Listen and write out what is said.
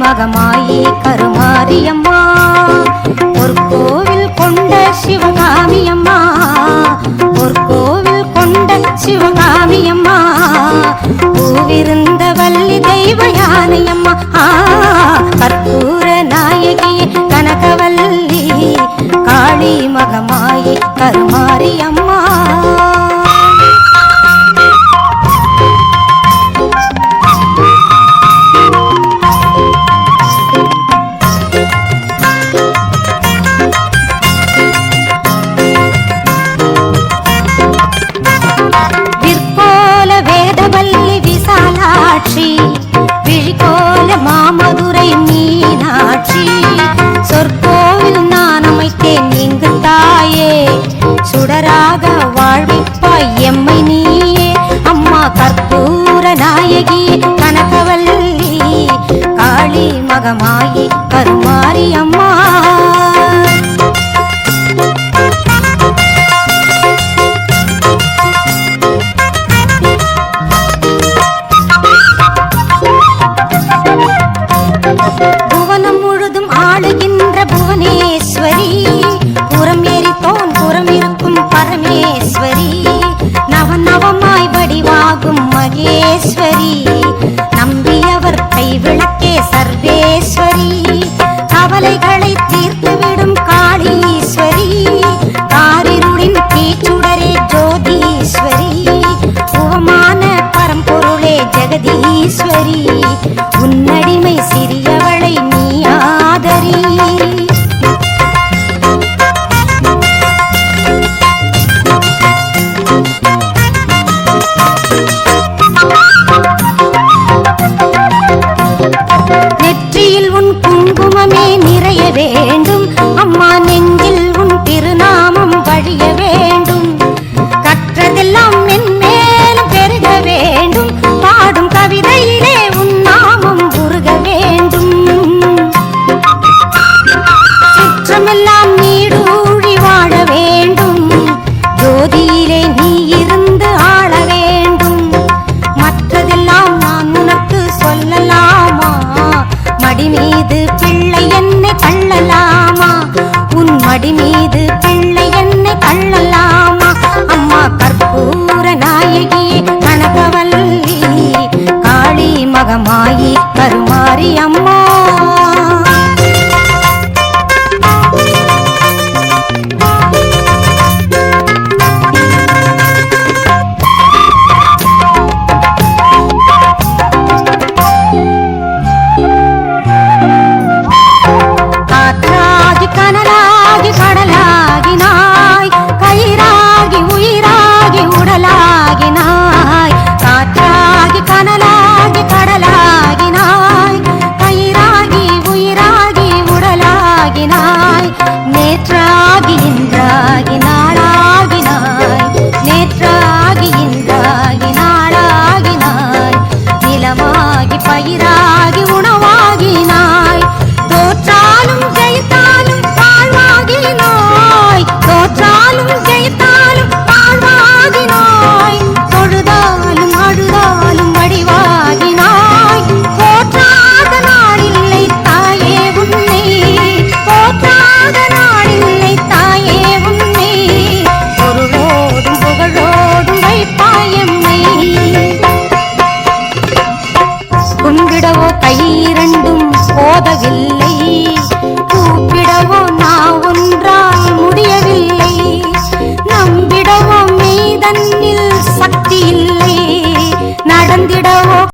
மகமாயி கருமாரியம்மா. ஒரு கோவில் கொண்ட சிவகாமியம்மா. ஒரு கோவில் கொண்ட சிவகாமியம்மா. பூவிருந்த வள்ளி தெய்வ யானையம்மா. ஆ கற்பூர நாயகியே கனகவல்லி காளி மகமாயி கருமா நாயகி கனகவல்லி காளி மகமாயி கருமாரி அம்மா. புவனம் முழுதும் ஆளுகின்ற புவனேஸ்வரி புறம் ஏறித்தோன் புறம் இருக்கும் பரமேஸ்வரி. மகேஸ்வரி நம்பியவர் கை விளக்கே சர்வேஸ்வரி கவலைகளை எல்லாம் நீடூழி வாழ வேண்டும். ஜோதியிலே நீ இருந்து ஆள வேண்டும். மற்றதெல்லாம் நான் உனக்கு சொல்லலாமா? மடி மீது பிள்ளை என்னை தள்ளலாமா? உன் மடி மீது பிள்ளை என்னை தள்ளலாமா? அம்மா கற்பூர நாயகி கனகவல்லி காளி மகமாயி கருமாரி அம்மா. Ani.